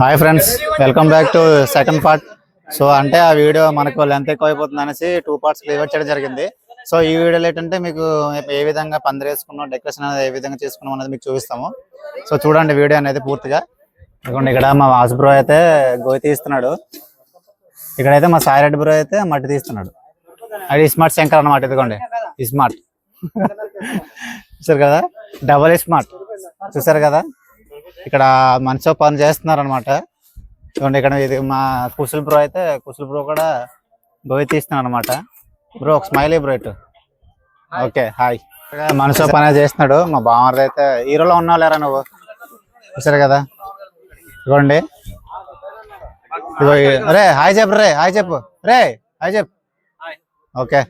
Hi friends welcome back to second part so అంటే ఆ video మనకు లెంత్ ఎక్కువ అయిపోతుంది అనేసి టూ పార్ట్స్ క్లియర్ చేయడం జరిగింది. సో ఈ వీడియోలో ఏంటంటే మీకు ఏ విధంగా పందిరేసుకున్నాం డెకరేషన్ అనేది ఏ విధంగా చేసుకున్నాం అనేది మీకు చూపిస్తాము. సో చూడండి వీడియో అనేది పూర్తిగా. ఇదిగోండి ఇక్కడ మా వాసు బ్రో అయితే గోయి తీస్తున్నాడు. ఇక్కడైతే మా సాయిరెడ్డి బ్రో అయితే మట్టి తీస్తున్నాడు. అది స్మార్ట్ శంకర్ అన్నమాట ఇదిగోండి. స్మార్ట్ చూసారు కదా? డబల్ స్మార్ట్ చూసారు కదా? ఇక్కడ మనిషి పని చేస్తున్నారు అనమాట చూడండి ఇక్కడ ఇది మా కుసుల్ బ్రో అయితే కుసుల్ బ్రో కూడా గోయి తీస్తున్నాడు అనమాట బ్రో ఒక స్మైలీ బ్రో ఇటు. ఓకే హాయ్ మనిషి పని చేస్తున్నాడు. మా బామ్మది అయితే హీరోలో ఉన్నావు లేరా నువ్వు? చూసారు కదా? ఇదిగోండి. ఈ- రే హాయ్ చెప్పు రే హాయ్ చెప్పు. రే హాయ్ చెప్పు. ఓకే.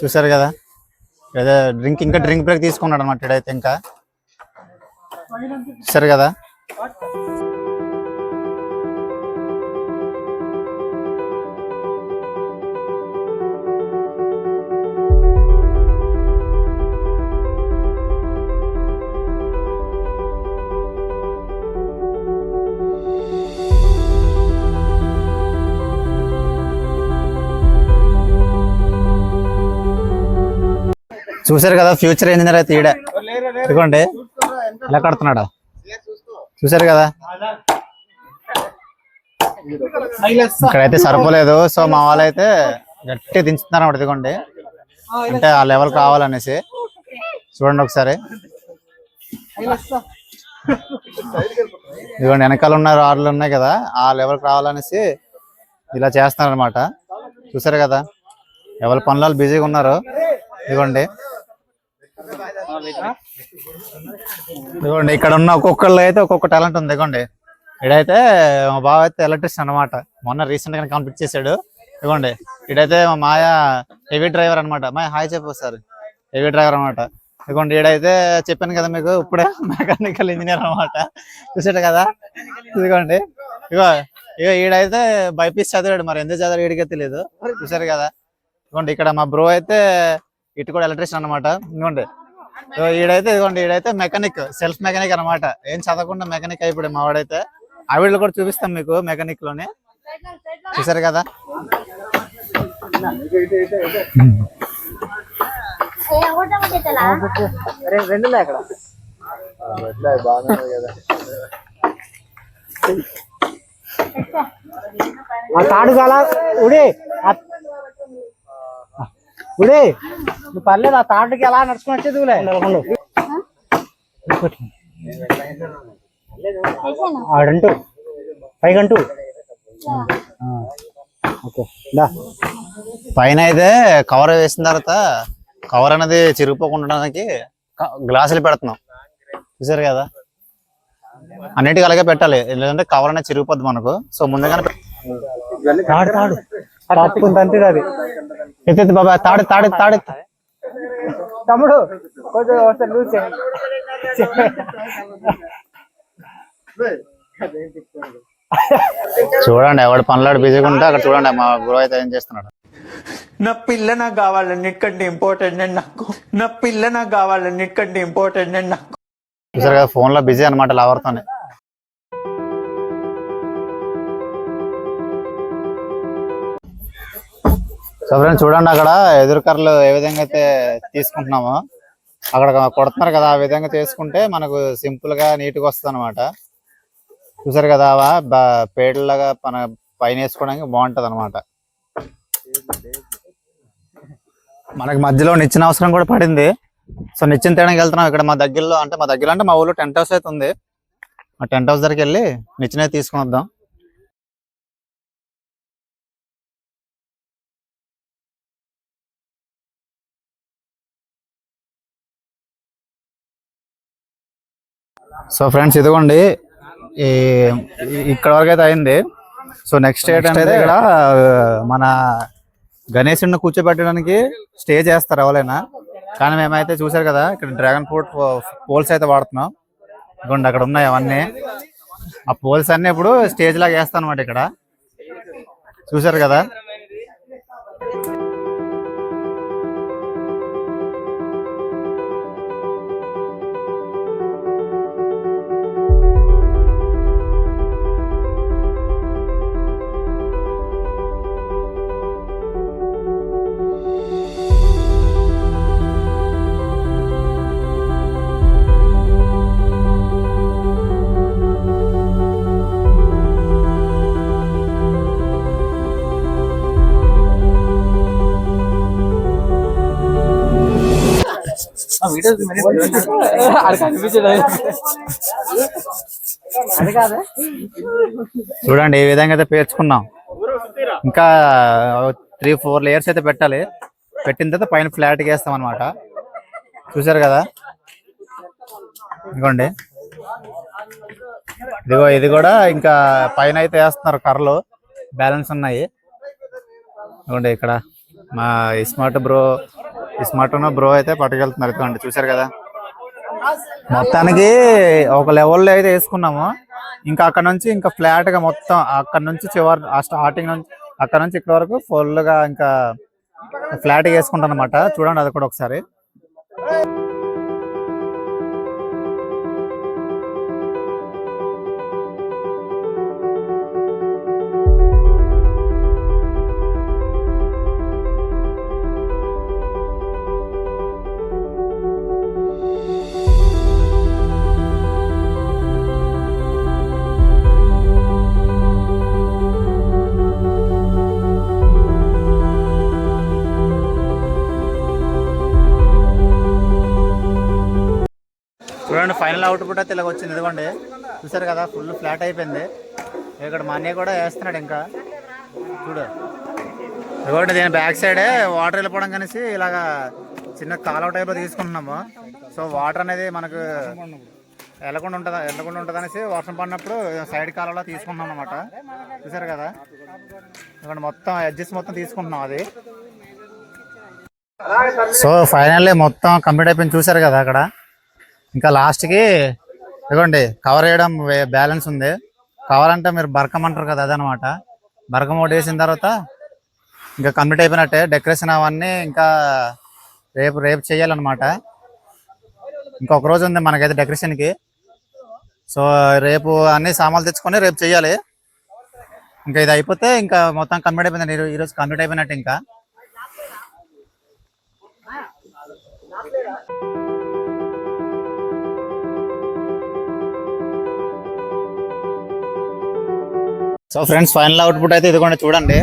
చూసారు కదా? ఏదో డ్రింక్ ఇంకా డ్రింక్ బ్రేక్ తీసుకున్నాడు అనమాట ఇడైతే ఇంకా. చూసారు కదా? చూసారు కదా ఫ్యూచర్ ఇంజనీర్ అయితే ఈడ ఇదిగోండి. ఎలా కడుతున్నాడా? చూసారు కదా? ఇక్కడైతే సరిపోలేదు. సో మా వాళ్ళు అయితే గట్టి దించుతున్నారు అన్నమాట ఇదిగోండి. అంటే ఆ లెవెల్ కావాలనేసి చూడండి ఒకసారి. ఇదిగోండి వెనకాల ఉన్న రాడ్లు ఉన్నాయి కదా ఆ లెవెల్కి రావాలనేసి ఇలా చేస్తున్నారనమాట చూసారు కదా? ఎవరి పనులు బిజీగా ఉన్నారు? ఇదిగోండి. ఇదిగోండి ఇక్కడ ఉన్న ఒక్కొక్కళ్ళు అయితే ఒక్కొక్క టాలెంట్ ఉంది ఇదిగోండి. ఇడైతే మా బావ అయితే ఎలక్ట్రిషియన్ అనమాట మొన్న రీసెంట్గా కంప్లీట్ చేశాడు ఇదిగోండి ఇడైతే మా మాయ హెవీ డ్రైవర్ అనమాట మాయ హాయ్ చెప్పు సార్. హెవీ డ్రైవర్ అనమాట ఇదిగోండి ఈడైతే చెప్పాను కదా మీకు ఇప్పుడే మెకానికల్ ఇంజనీర్ అనమాట చూసాడు కదా? ఇదిగోండి ఇగో ఇగో ఈడైతే బైపీస్ చదివాడు మరి. ఎందుకు చదివాడు ఈడికే తెలియదు చూసారు కదా? ఇదిగోండి ఇక్కడ మా బ్రో అయితే ఇటు కూడా ఎలక్ట్రిషియన్ అనమాట ఇదిగోండి. ఈడైతే ఇదిగోండి ఈడైతే మెకానిక్ సెల్ఫ్ మెకానిక్ అన్నమాట. ఏం చదవకుండా మెకానిక్ అయిపోయి మా వాడైతే. కూడా చూపిస్తాం మీకు మెకానిక్లోనే. చూసారు కదా? తాడు కాల ఉడే. ఉడే ఉడి. నువ్వు పర్లేదు ఆ తాడుకి ఎలా నడుచుకుని వచ్చేదిలే ఆడంటూ. పైగంటూ ఓకే దా. పైన అయితే కవర్ వేసిన తర్వాత కవర్ అనేది చిరిగిపోకుండా గ్లాసులు పెడుతున్నాం. చూసారు కదా? అన్నిటికీ అలాగే పెట్టాలి. ఎందుకంటే కవర్ అనేది చిరిగిపోద్ది మనకు. సో ముందుగానే తాడు తాడు. తాడు. తాడు. తాడు. ఎత్తు. తమ్ముడు కొంచెం వస్తే లూజ్. చూడండి ఎవడు పనులాడు బిజీగా ఉంటే అక్కడ చూడండి మా బ్రో అయితే ఏం చేస్తున్నాడు. నా పిల్ల నాకు కావాలన్నిటికంటే ఇంపార్టెంట్ అండి నాకు. నా పిల్ల నాకు కావాలన్నిటికంటే ఇంపార్టెంట్ అండి నాకు. చూసారు కదా ఫోన్లో బిజీ అనమాట లవర్తోనే. సో ఫ్రెండ్స్ చూడండి అక్కడ ఎదురుకర్రలు ఏ విధంగా అయితే తీసుకుంటున్నామో అక్కడ కొడుతున్నారు కదా ఆ విధంగా చేసుకుంటే మనకు సింపుల్గా నీట్గా వస్తుంది అనమాట చూసారు కదా పేడలాగా మన పైన వేసుకోవడానికి బాగుంటది అనమాట మనకి మధ్యలో నిచ్చిన అవసరం కూడా పడింది. సో నిచ్చిన తేడానికి వెళ్తున్నాం ఇక్కడ మా దగ్గరలో. అంటే మా దగ్గర అంటే మా ఊళ్ళో టెంట్ హౌస్ అయితే ఉంది. ఆ టెంట్ హౌస్ దగ్గరికి వెళ్ళి నిచ్చిన తీసుకుని వద్దాం. సో ఫ్రెండ్స్ ఇదిగోండి. ఈ ఇక్కడ వరకు అయితే అయింది. సో నెక్స్ట్ ఏంటంటే ఇక్కడ మన గణేశుడిని కూర్చోబెట్టడానికి స్టేజ్ చేస్తారు ఎవరైనా. కానీ మేమైతే చూసారు కదా ఇక్కడ డ్రాగన్ ఫ్రూట్ పోల్స్ అయితే వాడుతున్నాం. ఇదిగోండి అక్కడ ఉన్నాయి అవన్నీ. ఆ పోల్స్ అన్ని ఇప్పుడు స్టేజ్ లాగా వేస్తాం అనమాట ఇక్కడ. చూసారు కదా? చూడండి. ఏ విధంగా అయితే పేర్చుకున్నాం. ఇంకా త్రీ ఫోర్ లేయర్స్ అయితే పెట్టాలి. పెట్టిన తర్వాత పైన ఫ్లాట్ వేస్తాం అనమాట చూసారు కదా? ఇదిగోండి. ఇదిగో ఇది కూడా ఇంకా పైన అయితే వేస్తున్నారు కర్రలు. బ్యాలెన్స్ ఉన్నాయి. ఇదిగోండి ఇక్కడ. మా స్మార్ట్ బ్రో ఈ ఉన్న బ్రో అయితే పట్టుకెళ్తున్నారు. ఇదిగోండి చూసారు కదా? మొత్తానికి ఒక లెవెల్లో అయితే వేసుకున్నాము. ఇంకా అక్కడ నుంచి ఇంకా ఫ్లాట్గా మొత్తం అక్కడ నుంచి చివరి ఆ స్టార్టింగ్ నుంచి అక్కడ నుంచి ఇక్కడ వరకు ఫుల్గా ఇంకా ఫ్లాట్ వేసుకుంటాం అనమాట చూడండి అది కూడా ఒకసారి. ఫైనల్ అవుట్పుట్ అయితే ఇలాగ వచ్చింది. ఇదిగోండి. చూసారు కదా ఫుల్ ఫ్లాట్ అయిపోయింది. ఇక్కడ మా అన్నయ్య కూడా వేస్తున్నాడు ఇంకా. చూడు. ఇదిగోండి దీని బ్యాక్ సైడే వాటర్ వెళ్ళిపోవడం కనేసి ఇలాగా చిన్న కాలువ టైప్లో తీసుకుంటున్నాము. సో వాటర్ అనేది మనకు వెళ్ళకుండా ఉంటుంది వెళ్ళకుండా ఉంటుంది అనేసి వర్షం పడినప్పుడు సైడ్ కాలువలో తీసుకుంటున్నాం అనమాట చూసారు కదా? ఇక్కడ మొత్తం అడ్జస్ట్ మొత్తం తీసుకుంటున్నాం అది. సో ఫైనల్లీ మొత్తం కంప్లీట్ అయిపోయింది. చూసారు కదా అక్కడ? ఇంకా లాస్ట్కి ఇదిగోండి కవర్ వేయడం బ్యాలెన్స్ ఉంది. కవర్ అంటే మీరు బరకం అంటారు కదా అదనమాట. బరకం ఒకటి వేసిన తర్వాత ఇంకా కంప్లీట్ అయిపోయినట్టే. డెకరేషన్ అవన్నీ ఇంకా రేపు రేపు చేయాలన్నమాట. ఇంకొక రోజు ఉంది మనకైతే డెకరేషన్కి సో రేపు అన్ని సామాన్లు తెచ్చుకొని రేపు చేయాలి. ఇంకా ఇది అయిపోతే ఇంకా మొత్తం కంప్లీట్ అయిపోయింది ఈరోజు కంప్లీట్ అయిపోయినట్టు ఇంకా. సో ఫ్రెండ్స్ ఫైనల్ అవుట్పుట్ అయితే ఇదిగోండి చూడండి.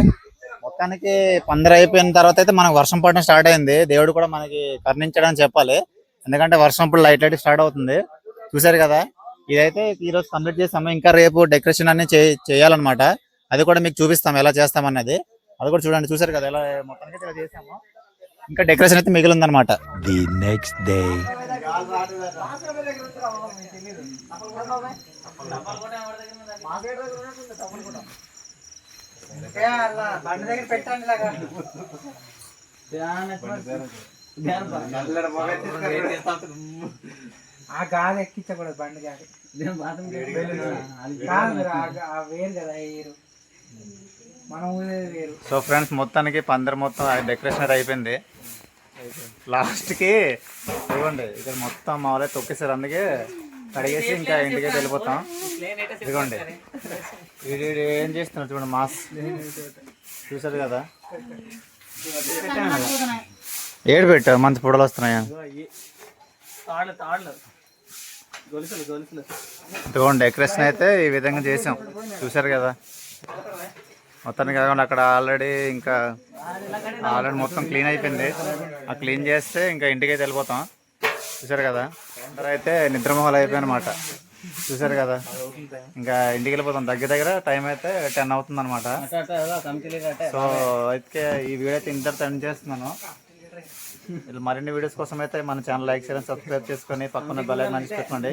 మొత్తానికి పందిరి అయిపోయిన తర్వాత అయితే మనకు వర్షం పడడం స్టార్ట్ అయింది. దేవుడు కూడా మనకి కరుణించడం చెప్పాలి. ఎందుకంటే వర్షం ఇప్పుడు లైట్ లైట్ స్టార్ట్ అవుతుంది. చూసారు కదా? ఇదైతే ఈ రోజు కంప్లీట్ చేస్తాము ఇంకా రేపు డెకరేషన్ అన్ని చేయాలన్నమాట. అది కూడా మీకు చూపిస్తాం ఎలా చేస్తామన్నది అది కూడా చూడండి. చూసారు కదా? ఎలా మొత్తానికి ఇలా చేసాము. ఇంకా డెకరేషన్ అయితే మిగిలి ఉందన్నమాట next day. బండి దగ్గర పెట్టండి ఇలాగా. ఆ గాలి ఎక్కించకూడదు బండి గాలి వేరు కదా వేరు? మనం వేరు. సో ఫ్రెండ్స్ మొత్తానికి పందిరి మొత్తం డెకరేషన్ అయిపోయింది. లాస్ట్కి ఇదిగోండి ఇక్కడ మొత్తం మామూలుగా తొక్కేసారు అందుకే కడిగేసి ఇంకా ఇంటికి వెళ్ళిపోతాం. ఇదిగోండి. వీడు వీడు ఏం చేస్తున్నారు చూడండి మాస్. చూసారు కదా? ఏడు పెట్టు మంచి పొడలు వస్తున్నాయా? ఇదిగోండి డెకరేషన్ అయితే ఈ విధంగా చేసాం. చూసారు కదా? మొత్తానికి కాకుండా అక్కడ ఆల్రెడీ ఇంకా ఆల్రెడీ మొత్తం క్లీన్ అయిపోయింది. ఆ క్లీన్ చేస్తే ఇంకా ఇంటికి అయితే వెళ్ళిపోతాం. చూసారు కదా? అందరూ అయితే నిద్రమోహాలు అయిపోయాయి అనమాట చూసారు కదా? ఇంకా ఇంటికి వెళ్ళిపోతాం దగ్గర దగ్గర టైం అయితే టెన్ అవుతుంది అనమాట సో అయితే ఈ వీడియో అయితే ఇంతటితో ఎండ్ చేస్తున్నాను. మరిన్ని వీడియోస్ కోసం అయితే మన ఛానల్ లైక్ చేయడం సబ్స్క్రైబ్ చేసుకొని పక్కన బెల్ ఐకాన్ పెట్టుకోండి.